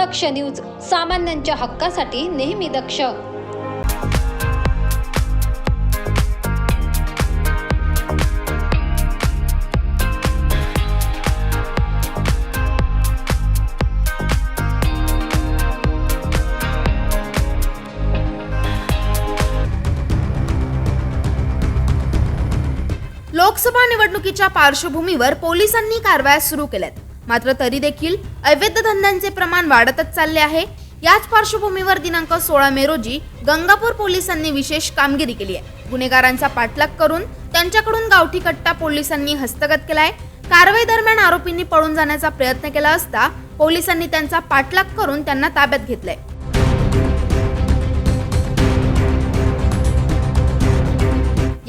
दक्ष news सामान्यांच्या हक्कासाठी नेहमी दक्ष. लोकसभा निवडणुकीच्या पार्श्वभूमीवर पोलिसांनी कारवाया सुरू केल्यात. मात्र तरी देखील अवैध धंद्यांचे प्रमाण वाढतच चालले आहे. याच पार्श्वभूमीवर दिनांक सोळा मे रोजी गंगापूर पोलिसांनी विशेष कामगिरी केली आहे. गुन्हेगारांचा पाठलाग करून त्यांच्याकडून गावठी कट्टा पोलिसांनी हस्तगत केलाय. कारवाई दरम्यान आरोपींनी पळून जाण्याचा प्रयत्न केला असता पोलिसांनी त्यांचा पाठलाग करून त्यांना ताब्यात घेतलंय.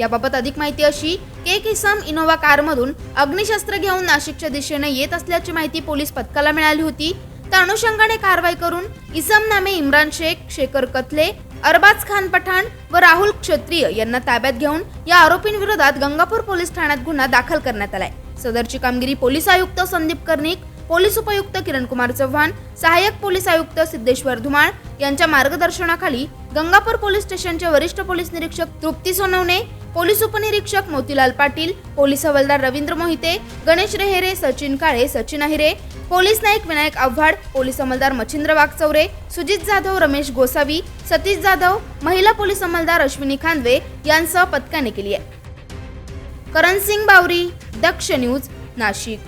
याबाबत अधिक माहिती अशी के किसम इनोव्हा कारमधून अग्निशस्त्र घेऊन नाशिकच्या दिशेने येत असल्याची माहिती पोलीस पथकाला मिळाली होती. त्या अनुषंगाने कारवाई करून इसम नामे इम्रान शेख शेखर कथले अरबाज खान पठाण व राहुल क्षत्रिय यांना ताब्यात घेऊन या आरोपींविरोधात गंगापूर पोलीस ठाण्यात गुन्हा दाखल करण्यात आलाय. सदरची कामगिरी पोलीस आयुक्त संदीप कर्णिक पोलीस उपायुक्त किरण कुमार चव्हाण सहाय्यक पोलीस आयुक्त सिद्धेश्वर धुमाळ यांच्या मार्गदर्शनाखाली गंगापूर पोलीस स्टेशनचे वरिष्ठ पोलीस निरीक्षक तृप्ती सोनवणे पोलीस उपनिरीक्षक मोतीलाल पाटील पोलीस हवालदार रवींद्र मोहिते गणेश रेहेरे सचिन काळे सचिन अहिरे पोलीस नाईक विनायक आव्हाड पोलीस अंमलदार मच्छिंद्र वागचौरे सुजित जाधव रमेश गोसावी सतीश जाधव महिला पोलीस अंमलदार अश्विनी खांदवे यांसह पथकाने केली आहे. करण सिंग बावरी दक्ष न्यूज नाशिक.